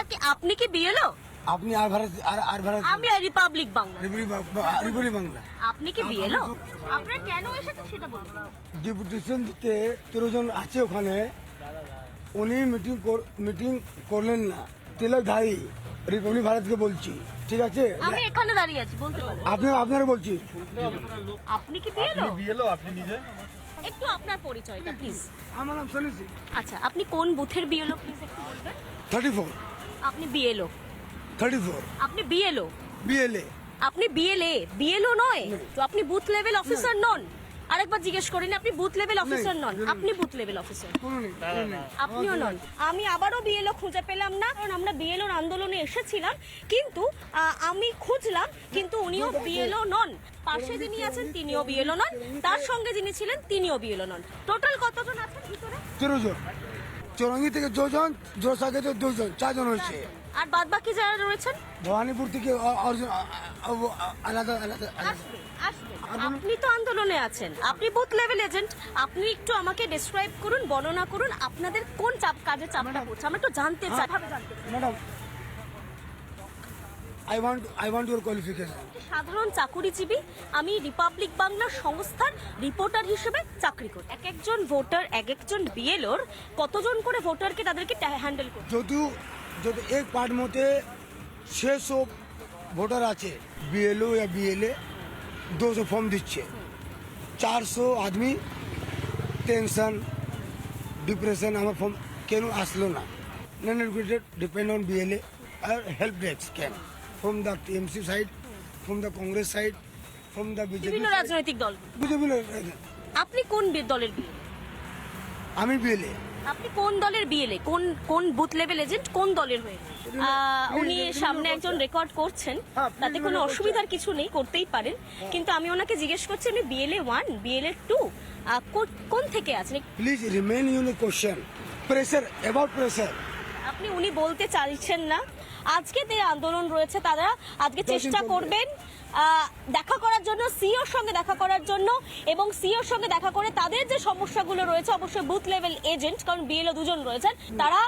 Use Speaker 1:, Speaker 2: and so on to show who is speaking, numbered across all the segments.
Speaker 1: আপনাকে আপনি কি বিএলও?
Speaker 2: আপনি আর ভারত আর আর ভারত
Speaker 1: আমি রিপাবলিক বাংলা।
Speaker 2: রিপুরি বাংলা।
Speaker 1: আপনি কি বিএলও? আপনারা কেন এসেছেন সেটা বলুন।
Speaker 2: ডেপুটেশন দিতে তেরো জন আছে ওখানে। উনি মিটিং মিটিং করলেন না। তিলক ধারী রিপাবলিক ভারতকে বলছি। ঠিক আছে?
Speaker 1: আমি এখানে দাঁড়িয়ে আছি বলতে পারেন
Speaker 2: আপনি আপনারা বলছি।
Speaker 1: আপনি কি বিএলও?
Speaker 3: বিয়েলো আপনি নিজে?
Speaker 1: একটু আপনার পরিচয়টা প্লিজ
Speaker 2: আমার নাম শুনেছি
Speaker 1: আচ্ছা আপনি কোন বুথের বিএলও প্লিজ একটু বলবেন?
Speaker 2: থার্টি ফোর
Speaker 1: আপনি বিএলও
Speaker 2: থার্টি ফোর
Speaker 1: আপনি বিএলও
Speaker 2: বিএলএ
Speaker 1: আপনি বিএলএ বিএলও নয় তো আপনি বুথ লেভেল অফিসার নন আরেকবার জিজ্ঞেস করেন আপনি বুথ লেভেল অফিসার নন আপনি বুথ লেভেল অফিসার। আপনিও নন আমি আবারও বিএলও খুঁজে পেলাম না কারণ আমরা বিএলওর আন্দোলনে এসেছিলাম কিন্তু আমি খুঁজলাম কিন্তু উনিও বিএলও নন পাশে যিনি আছেন তিনিও বিএলও নন তার সঙ্গে যিনি ছিলেন তিনিও বিএলও নন টোটাল কতজন আছেন ভিতরে
Speaker 2: তেরো জন চৌরঙ্গি থেকে দুজন জোরসাগে থেকে দুজন চারজন হয়েছে।
Speaker 1: আর বাদ বাকি যারা রয়েছেন?
Speaker 2: ভবানীপুর থেকে অর্জন- আলাদা আলাদা
Speaker 1: আসবে আপনি তো আন্দোলনে আছেন। আপনি বুথ লেভেল এজেন্ট আপনি একটু আমাকে ডেসক্রাইব করুন বর্ণনা করুন আপনাদের কোন চাপ কাজে চাপটা পড়ছে? আমরা একটু জানতে চাই। জানতে চাই।
Speaker 2: Madam I want I want your qualification
Speaker 1: সাধারণ চাকুরিজীবী আমি রিপাবলিক বাংলা সংস্থার রিপোর্টার হিসেবে চাকরি করি এক একজন ভোটার এক একজন বিএলওর কতজন করে ভোটারকে তাদেরকে হ্যান্ডেল করতে
Speaker 2: যদিও যদি এক পার্ট মতে छः सौ वोटर আছে বিএলও या বিএলএ दो सौ फॉर्म দিচ্ছে চার সো আদমি টেনশন ডিপ্রেশন আমার ফর্ম কেন আসলো না non educated depend on BLA R help desk can from the TMC side from the Congress side from the BJP
Speaker 1: বিভিন্ন রাজনৈতিক দল।
Speaker 2: বিজেপি
Speaker 1: আপনি কোন দলের বিএলএ
Speaker 2: আমি বিএলএ
Speaker 1: আপনি কোন দলের বিএলএ কোন কোন বুথ লেভেল এজেন্ট কোন দলের হয়ে? উনি সামনে একজন রেকর্ড করছেন।
Speaker 2: হ্যাঁ,
Speaker 1: তাতে কোনো অসুবিধার কিছু নেই করতেই পারেন। কিন্তু আমি ওনাকে জিজ্ঞেস করছি উনি বিএলএ ওয়ান বিএলএ টু কোন থেকে আছেন?
Speaker 2: প্লিজ রিমেন ইউন কোশ্চেন প্রেসার অ্যাবাউট প্রেশার
Speaker 1: আপনি উনি বলতে চাইছেন না আজকে যে আন্দোলন রয়েছে তারা আজকে চেষ্টা করবেন দেখা করার জন্য সিওর সঙ্গে দেখা করার জন্য এবং সিওর সঙ্গে দেখা করে তাদের যে সমস্যাগুলো রয়েছে অবশ্যই বুথ লেভেল এজেন্ট কারণ বিএলও দুজন রয়েছেন তারা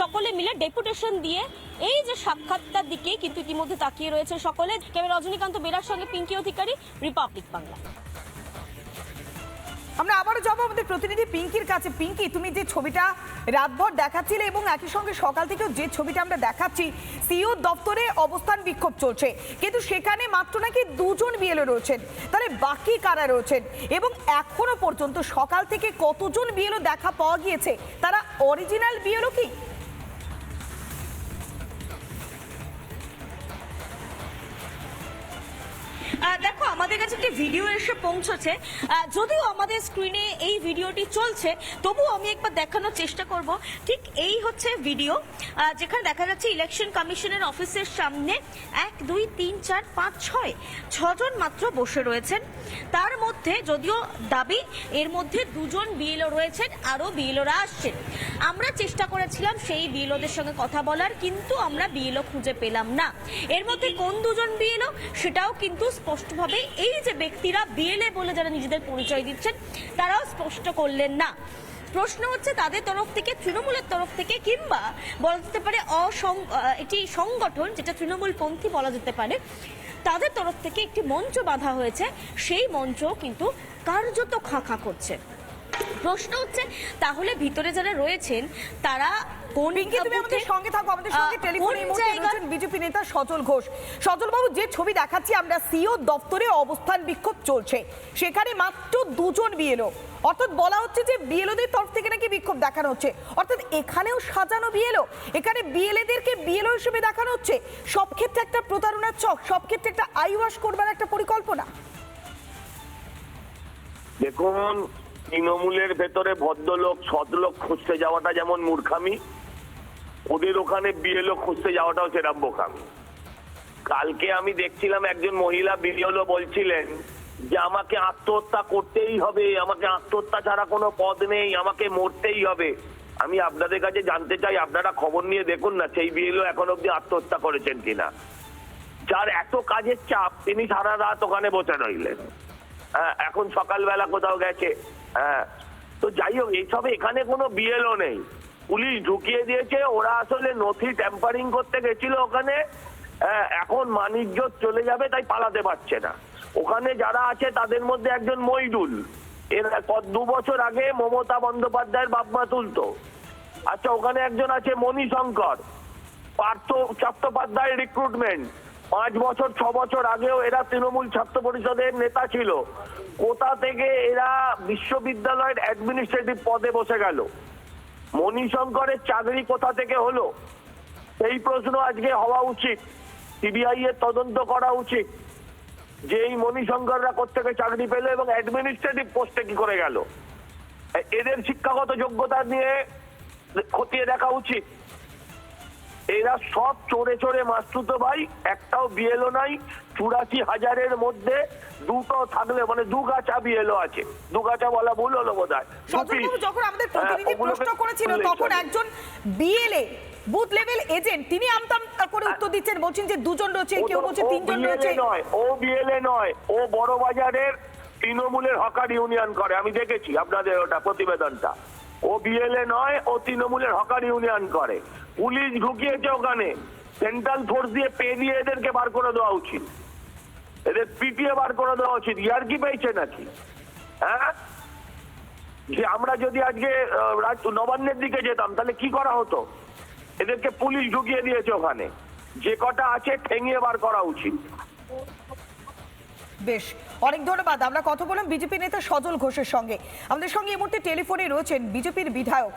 Speaker 1: সকলে মিলে ডেপুটেশন দিয়ে এই যে সাক্ষাৎকার দিকে কিন্তু ইতিমধ্যে তাকিয়ে রয়েছে সকলে। ক্যামেরা রজনীকান্ত বেরার সঙ্গে পিঙ্কি অধিকারী রিপাবলিক বাংলা।
Speaker 4: আমরা আবারও যাব আমাদের প্রতিনিধি পিঙ্কির কাছে। পিঙ্কি, তুমি যে ছবিটা রাতভর দেখাচ্ছিলে এবং একই সঙ্গে সকাল থেকেও যে ছবিটা আমরা দেখাচ্ছি সিও দপ্তরে অবস্থান বিক্ষোভ চলছে। কিন্তু সেখানে মাত্র নাকি দুজন বিএলও রয়েছেন। তাহলে বাকি কারা রয়েছেন? এবং এখনও পর্যন্ত সকাল থেকে কতজন বিএলও দেখা পাওয়া গিয়েছে? তারা অরিজিনাল বিএলও কি?
Speaker 1: দেখো, আমাদের কাছে একটি ভিডিও এসে পৌঁছেছে। যদিও আমাদের স্ক্রিনে এই ভিডিওটি চলছে, তবুও আমি একবার দেখানোর চেষ্টা করব। ঠিক এই হচ্ছে ভিডিও যেখানে দেখা যাচ্ছে ইলেকশন কমিশনের অফিসের সামনে এক, দুই, তিন, চার, পাঁচ, ছয়, ছজন মাত্র বসে রয়েছেন। তার মধ্যে যদিও দাবি, এর মধ্যে দুজন বিএলও রয়েছেন, আরও বিএলওরা আসছেন। আমরা চেষ্টা করেছিলাম সেই বিএলওদের সঙ্গে কথা বলার, কিন্তু আমরা বিএলও খুঁজে পেলাম না। এর মধ্যে কোন দুজন বিএলও সেটাও কিন্তু স্পষ্টভাবে এই যে ব্যক্তিরা বিএলএ বলে যারা নিজেদের পরিচয় দিচ্ছেন, তারাও স্পষ্ট করলেন না। প্রশ্ন হচ্ছে তাদের তরফ থেকে, তৃণমূলের তরফ থেকে, কিংবা বলা যেতে পারে অসং একটি সংগঠন, যেটা তৃণমূল পন্থী বলা যেতে পারে, তাদের তরফ থেকে একটি মঞ্চ বাঁধা হয়েছে। সেই মঞ্চ কিন্তু কার্যত খাঁ করছে। প্রশ্ন হচ্ছে তাহলে ভিতরে যারা রয়েছেন তারা কোন
Speaker 4: পিঙ্কি তুমি আমাদের সঙ্গে থাকো আমাদের সঙ্গে টেলিফোনে এই মুহূর্তে রয়েছেন বিজেপি নেতা সজল ঘোষ। সজল বাবু যে ছবি দেখাচ্ছি আমরা সিও দপ্তরে অবস্থান বিক্ষোভ চলছে। সেখানে মাত্র দুজন বিএলও। অর্থাৎ বলা হচ্ছে যে বিএলওদের তরফ থেকে নাকি বিক্ষোভ দেখানো হচ্ছে। অর্থাৎ এখানেও সাজানো বিএলও এখানে বিএলএদেরকে বিএলও হিসেবে দেখানো হচ্ছে। সব ক্ষেত্রে একটা প্রতারণার চক সব ক্ষেত্রে একটা আইওয়াশ করবার একটা পরিকল্পনা।
Speaker 5: দেখুন তৃণমূলের ভেতরে ভদ্রলোক সদলোক খুঁজতে যাওয়াটা যেমন মূর্খামি ওদের ওখানে বিএলও খুঁজতে যাওয়াটাও সেরাম বোকামি কালকে আমি দেখছিলাম একজন মহিলা বিএলও বলছিলেন যে আমাকে আত্মহত্যা করতেই হবে আমাকে আত্মহত্যা ছাড়া কোনো পদ নেই আমাকে মরতেই হবে। আমি আপনাদের কাছে জানতে চাই আপনারা খবর নিয়ে দেখুন না সেই বিএলও এখন অব্দি আত্মহত্যা করেছেন কিনা। যার এত কাজের চাপ তিনি সারা রাত ওখানে বসে রইলেন। হ্যাঁ, এখন সকালবেলা কোথাও গেছে। হ্যাঁ। তো যাই হোক এইসব এখানে কোনো বিএলও নেই। পুলিশ ঢুকিয়ে দিয়েছে ওরা আসলে নথি ট্যাম্পারিং করতে গেছিল ওখানে। আহ, এখন মানিজ্য চলে যাবে তাই পালাতে পারছে না। ওখানে যারা আছে তাদের মধ্যে একজন মইদুল। এর দু বছর আগে মমতা বন্দ্যোপাধ্যায়ের বাপমা তুলতো। আচ্ছা ওখানে একজন আছে মণিশঙ্কর। পার্থ চট্টোপাধ্যায় রিক্রুটমেন্ট পাঁচ বছর, ছ বছর আগেও এরা তৃণমূল ছাত্র পরিষদের নেতা ছিল। কোথা থেকে এরা বিশ্ববিদ্যালয়ের অ্যাডমিনিস্ট্রেটিভ পদে বসে গেল? মণিশঙ্করের চাকরি কোথা থেকে হলো? সেই প্রশ্ন আজকে হওয়া উচিত। সিবিআই এর তদন্ত করা উচিত। যে এই মণিশঙ্কররা কোথেকে চাকরি পেল এবং অ্যাডমিনিস্ট্রেটিভ পোস্টে কি করে গেল? এদের শিক্ষাগত যোগ্যতা নিয়ে খতিয়ে দেখা উচিত। এরা সব চোরে চোরে মাস্তুতো ভাই একটাও বিএলও নাই চুরাশি হাজারের মধ্যে দুটো থাকলে মানে দু গাছা বিএলও আছে। দু গাছা বলা ভুল হলো বোধ হয়
Speaker 4: যখন আমাদের প্রতিনিধি প্রশ্ন করেছিল তখন একজন বিএলএ বুথ লেভেল এজেন্ট তিনি আমতাম করে উত্তর দিচ্ছেন বলছেন যে দুজন রয়েছে কেউ বলছে তিনজন রয়েছে।
Speaker 5: নয় ও বিএলএ নয় ও বড় বাজারের তৃণমূলের হকার ইউনিয়ন করে আমি দেখেছি আপনাদের ওটা প্রতিবেদনটা। ও বিএলএ নয়, ও তৃণমূলের হকার ইউনিয়ন করে। পুলিশ ঢুকিয়েছে ওখানে। সেন্ট্রাল ফোর্স দিয়ে পে দিয়ে এদেরকে বার করে দেওয়া উচিত। এদের পিটিয়ে বার করে দেওয়া উচিত। ইয়ার কি পেয়েছে নাকি? হ্যাঁ? যে আমরা যদি আজকে নবান্নের দিকে যেতাম, তাহলে কি করা হতো? এদেরকে পুলিশ ঢুকিয়ে দিয়েছে ওখানে। যে কটা আছে, ঠেঙিয়ে বার করা উচিত।
Speaker 4: বেশ, অনেক ধন্যবাদ। আমরা কথা বললাম বিজেপি নেতা সজল ঘোষের সঙ্গে। আমাদের সঙ্গে এই মুহূর্তে টেলিফোনে রয়েছেন বিজেপির বিধায়ক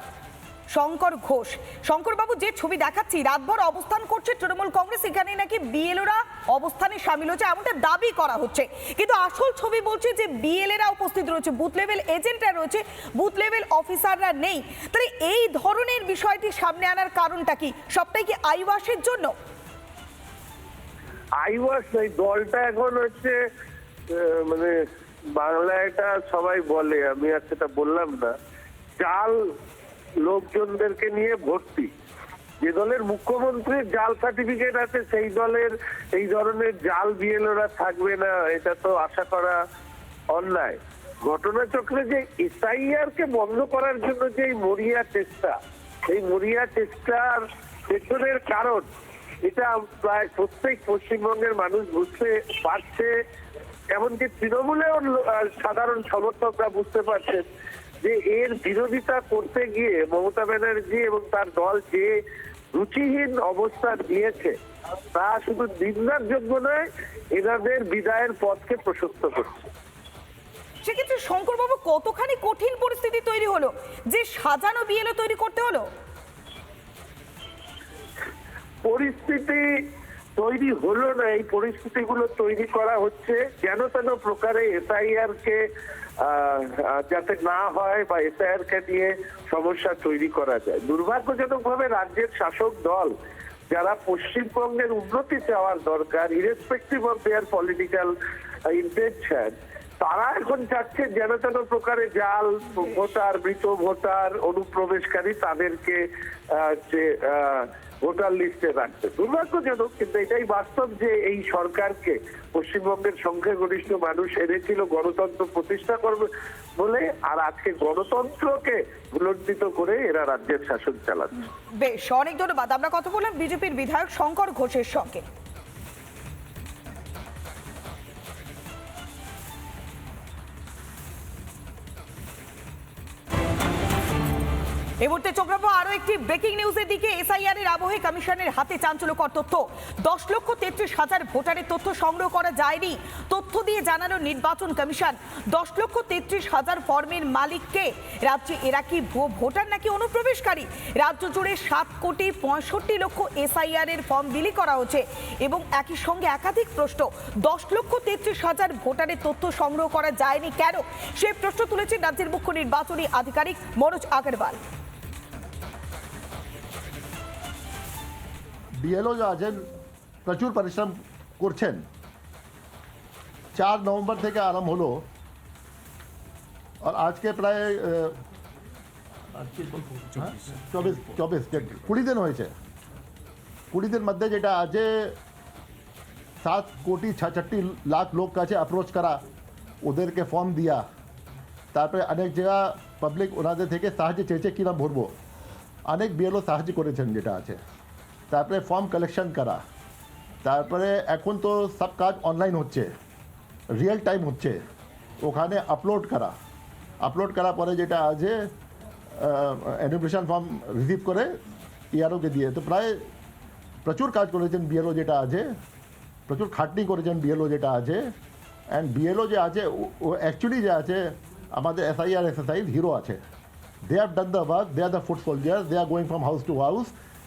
Speaker 4: শঙ্কর ঘোষ। শঙ্কর বাবু যে ছবি দেখাচ্ছি, রাতভর অবস্থান করছে তৃণমূল কংগ্রেস, এখানে নাকি বিএলওরা অবস্থানে সামিল হচ্ছে, এমনটা দাবি করা হচ্ছে। কিন্তু আসল ছবি বলছে যে বিএলএরা উপস্থিত রয়েছে, বুথ লেভেল এজেন্টরা রয়েছে, বুথ লেভেল অফিসাররা নেই। তাহলে এই ধরনের বিষয়টি সামনে আনার কারণটা কি? সবটাই কি আইওয়াসের জন্য?
Speaker 3: আইওয়াস এই দলটা এখন হচ্ছে মানে বাংলায় এটা সবাই বলে, আমি আর সেটা বললাম না। জাল লোকজনদেরকে নিয়ে ভর্তি। যে দলের মুখ্যমন্ত্রীর জাল সার্টিফিকেট আছে, সেই দলের এই ধরনের জাল বিএলওরা থাকবে না, এটা তো আশা করা অন্যায়। ঘটনাচক্রে যে এসআইআর কে বন্ধ করার জন্য যে মরিয়া চেষ্টা, এই মরিয়া চেষ্টার পেছনের কারণ, এটা প্রায় প্রত্যেক পশ্চিমবঙ্গের মানুষ বুঝতে পারছে। এমনকি তৃণমূলেও সাধারণ সমর্থকরা বুঝতে পারছেন যে এর বিরোধিতা করতে গিয়ে মমতা ব্যানার্জি এবং তার দল যে রুচিহীন অবস্থান নিয়েছে তা শুধু নিন্দার যোগ্য নয় এনাদের বিদায়ের পথকে প্রশস্ত করছে।
Speaker 4: সেক্ষেত্রে শঙ্করবাবু কতখানি কঠিন পরিস্থিতি তৈরি হলো? যে সাজানো বিএলও তৈরি করতে হলো?
Speaker 3: পরিস্থিতি তৈরি হলো না, এই পরিস্থিতিগুলো তৈরি করা হচ্ছে। যেন তেন প্রকারে এসআইআর কে যাতে না হয় বা এসআইআর কে নিয়ে সমস্যা তৈরি করা যায়। দুর্ভাগ্যজনক ভাবে রাজ্যের শাসক দল যারা পশ্চিমবঙ্গের উন্নতি চাওয়ার দরকার irrespective of their political intention তারা এখন চাচ্ছে যেন তেন প্রকারে জাল, ভোটার, মৃত ভোটার, অনুপ্রবেশকারী তাদেরকে যে ভোটার লিস্টে রাখতে। দুর্ভাগ্যজনক, কিন্তু এটাই বাস্তব যে এই সরকারকে পশ্চিমবঙ্গের সংখ্যাগরিষ্ঠ মানুষ এনেছিল গণতন্ত্র প্রতিষ্ঠা করবে বলে, আর আজকে গণতন্ত্রকে ভুলণ্ডিত করে এরা রাজ্যের শাসন চালাচ্ছে।
Speaker 4: বেশ, অনেক ধন্যবাদ। আমরা কথা বললাম বিজেপির বিধায়ক শঙ্কর ঘোষের সঙ্গে। এই মুহূর্তে চোখ রাখব আরও একটি ব্রেকিং নিউজের দিকে। এসআইআর এর আবহে কমিশনের হাতে চাঞ্চল্যকর তথ্য। দশ লক্ষ তেত্রিশ হাজার ভোটারের তথ্য সংগ্রহ করা যায়নি। তথ্য দিয়ে জানালো নির্বাচন কমিশন। দশ লক্ষ তেত্রিশ হাজার ফর্মের মালিককে রাজ্যে এরা কি ভুয়ো ভোটার নাকি অনুপ্রবেশকারী? রাজ্য জুড়ে সাত কোটি পঁয়ষট্টি লক্ষ এসআইআর এর ফর্ম বিলি করা হচ্ছে এবং একই সঙ্গে একাধিক প্রশ্ন। দশ লক্ষ তেত্রিশ হাজার ভোটারের তথ্য সংগ্রহ করা যায়নি কেন? সেই প্রশ্ন তুলেছেন রাজ্যের মুখ্য নির্বাচনী আধিকারিক মনোজ আগরওয়াল।
Speaker 6: বিএলও যে আছেন প্রচুর পরিশ্রম করছেন চার নভেম্বর থেকে আরম্ভ হলো আর আজকে প্রায় আহ, হ্যাঁ? চব্বিশ চব্বিশ কুড়ি দিন হয়েছে কুড়ি দিন মধ্যে যেটা আজে সাত কোটি ছাষট্টি লাখ লোক কাছে অ্যাপ্রোচ করা ওদেরকে ফর্ম দিয়া তারপরে অনেক জায়গা পাবলিক ওনাদের থেকে সাহায্য চেয়েছে কিনা ভরবো অনেক বিএলও সাহায্য করেছেন যেটা আছে তারপরে ফর্ম কালেকশন করা। তারপরে এখন তো সব কাজ অনলাইন হচ্ছে। রিয়েল টাইম হচ্ছে। ওখানে আপলোড করা। আপলোড করার পরে যেটা আছে অ্যানিমেশন ফর্ম রিসিভ করে ইআরওকে দিয়ে। তো প্রায় প্রচুর কাজ করেছেন বিএলও যেটা আছে। প্রচুর খাটনি করেছেন বিএলও যেটা আছে। অ্যান্ড বিএলও যে আছে, ও- অ্যাকচুয়ালি যে আছে, আমাদের এসআই আর এসএসআই হিরো আছে। They have done the work they are the food soldier they are going from house to house